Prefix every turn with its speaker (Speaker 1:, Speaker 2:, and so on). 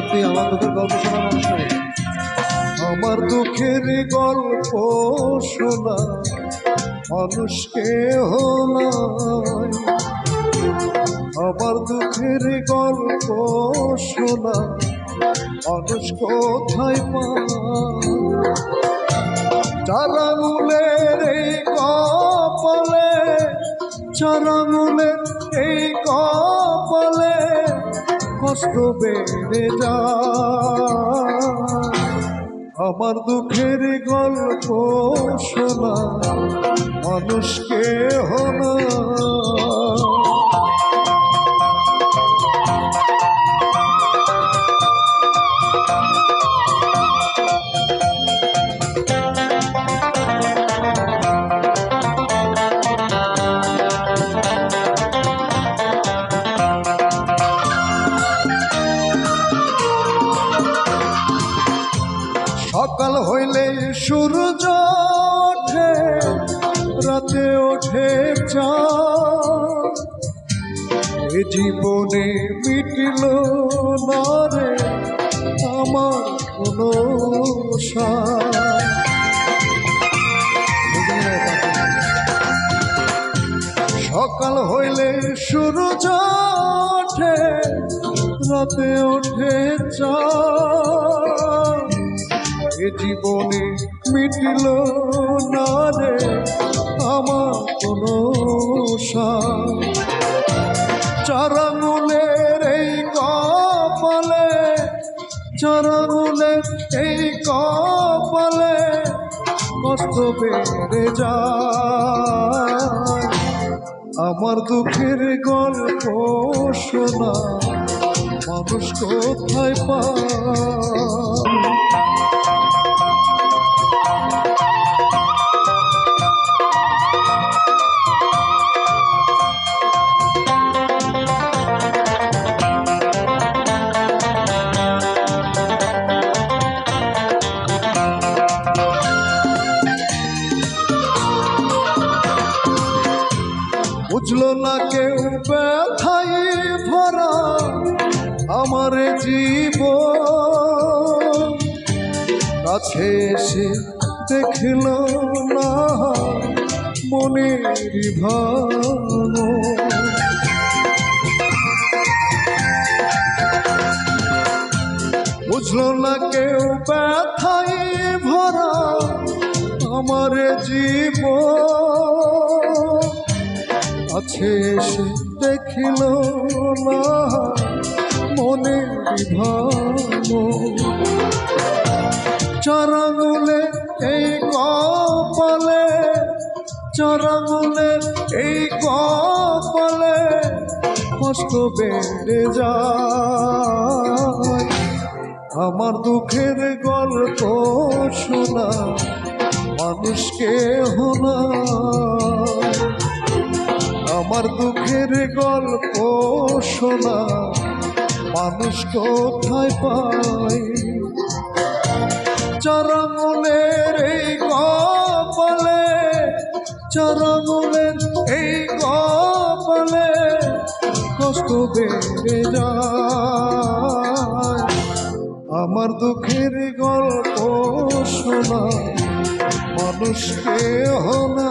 Speaker 1: তুই আমার দুঃখের গল্প শোনা মানুষ আমার দুঃখের গল্প শোনা মানুষকে হলাই আমার দুঃখের গল্প শোনা মানুষ কোথায় চারাঙুলের এই কপালে চারাঙুলের কষ্ট বেড়ে যায়। আমার দুঃখের গল্প শোনা। সকাল হইলে সূর্য ওঠে, রাতে ওঠে এ জীবনে মিটল না রে আমার কোনো। সকাল হইলে সূর্য ওঠে, রাতে ওঠে চাঁদ এ জীবনে মিটল না রে, আমার কোনো সাথ। চারাঙুলের এই কপালে, চারাঙুলের এই কপালে কষ্ট বেড়ে যায় আমার দুঃখের গল্প শোনা, মানুষ কোথায় পায় বুঝলো না কেউ ব্যথাই ভরা আমার জীব কাছে এসে দেখল না মনের ভাঙো বুঝলো না কেউ ব্যথাই ভরা আমার জীব আছে সে দেখিল না, মনে চরঙুলে এই কপালে চরঙুলে এই কপালে কষ্ট বেড়ে যায়। আমার দুঃখের গল্প শোনা মানুষকে হোনা শোনা, মানুষ কোথায় পায়? চরঙুলের এই কপালে চরঙুলের এই কপালে কষ্ট বেড়ে যায়। আমার দুঃখের গল্প শোনা মানুষকে হনা